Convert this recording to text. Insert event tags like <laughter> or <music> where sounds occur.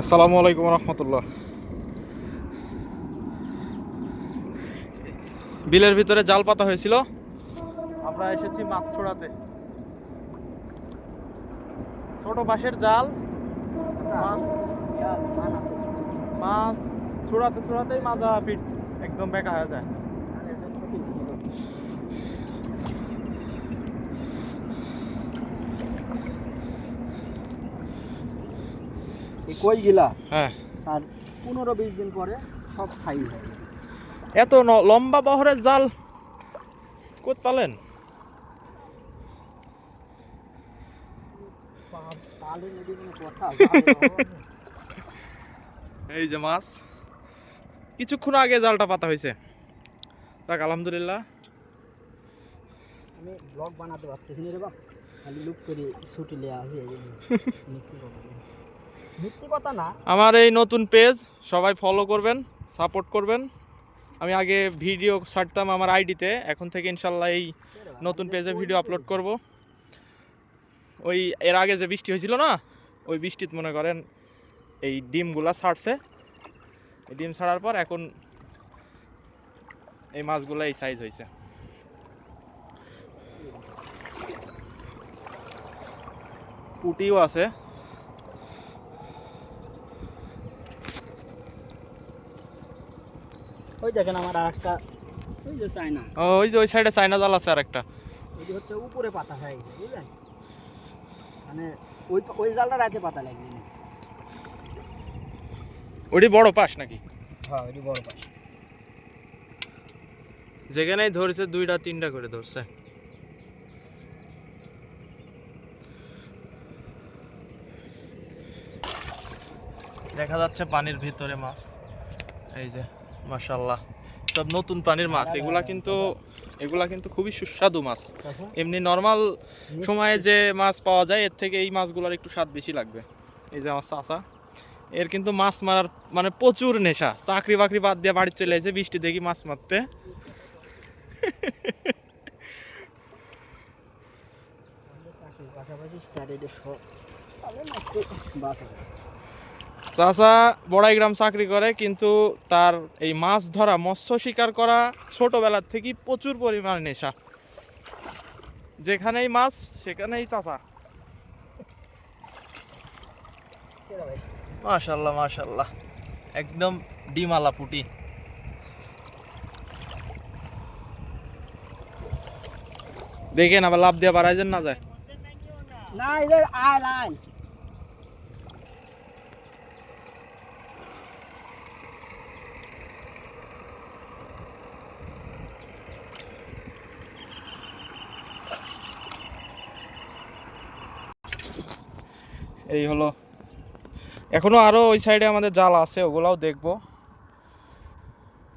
আসসালামু আলাইকুম রহমতুল্লাহ। বিলের ভিতরে জাল পাতা হয়েছিল। আমরা এসেছি মাছ ছড়াতে ছোট বাঁশের জাল। মাছ ছড়াতে ছড়াতেই মাজা পিঠ একদম বেকা হয়ে যায়। এই কই গিলা হ্যাঁ। আর পনেরো বিশ দিন পরে সব হয় এত লম্বা বহরের জাল কোত পালেন? কথা <laughs> এই যে মাছ। কিছুক্ষণ আগে জালটা পাতা হয়েছে। যাক আলহামদুলিল্লাহ। আমি ব্লগ বানাতে পারতেছি রে বাপ খালি লুক করে ছুটি লিয়ে আসি <laughs> আমার এই নতুন পেজ সবাই ফলো করবেন সাপোর্ট করবেন। আমি আগে ভিডিও ছাড়তাম আমার আইডিতে এখন থেকে ইনশাল্লাহ এই নতুন পেজে ভিডিও আপলোড করব। ওই এর আগে যে বৃষ্টি হয়েছিল না, ওই বৃষ্টিতে মনে করেন এই ডিমগুলা ছাড়ছে। এই ডিম ছাড়ার পর এখন এই মাছগুলো এই সাইজ হয়েছে। পুটিও আছে। ওই দেখেন আমার আর একটা ওই যে চায়না। ও, ওই যে ওই সাইডে চাইনা জাল আছে আর একটা ওই যে হচ্ছে উপরে পাতা হয়ে বুঝলেন? মানে ওই ওই জালটা রাতে পাতা লাগবে ওটি বড় পাস নাকি? হ্যাঁ ওইটি বড় পাশ। যেখানেই ধরছে দুইটা তিনটা করে ধরছে। দেখা যাচ্ছে পানির ভিতরে মাছ। এই যে। মাশাল্লাহ সব নতুন পানির মাছ এগুলা কিন্তু এগুলা কিন্তু খুবই সুস্বাদু মাছ। আচ্ছা। এমনি নর্মাল সময়ে যে মাছ পাওয়া যায় এর থেকে এই মাছগুলোর একটু স্বাদ বেশি লাগবে। এই যে আমার চাষা এর কিন্তু মাছ মারার মানে প্রচুর নেশা। চাকরি বাকরি বাদ দিয়ে বাড়ি চলে এসে বৃষ্টি দেখি মাছ মারতে। পাশাপাশি চাচা বড়াইগ্রাম চাকরি করে, কিন্তু তার এই মাছ ধরা, মৎস্য শিকার করা ছোটবেলার থেকেই প্রচুর পরিমাণ নেশা। যেখানেই মাছ, সেখানেই চাচা। মাশাল্লাহ মাশাল্লাহ। একদম ডিমালা পুটি। দেখেন আবার লাভ দিয়ে বাড়াই না যায়? না, এদের আয় লাইন এই হলো। এখনও আরও ওই সাইডে আমাদের জাল আছে ওগুলাও দেখব।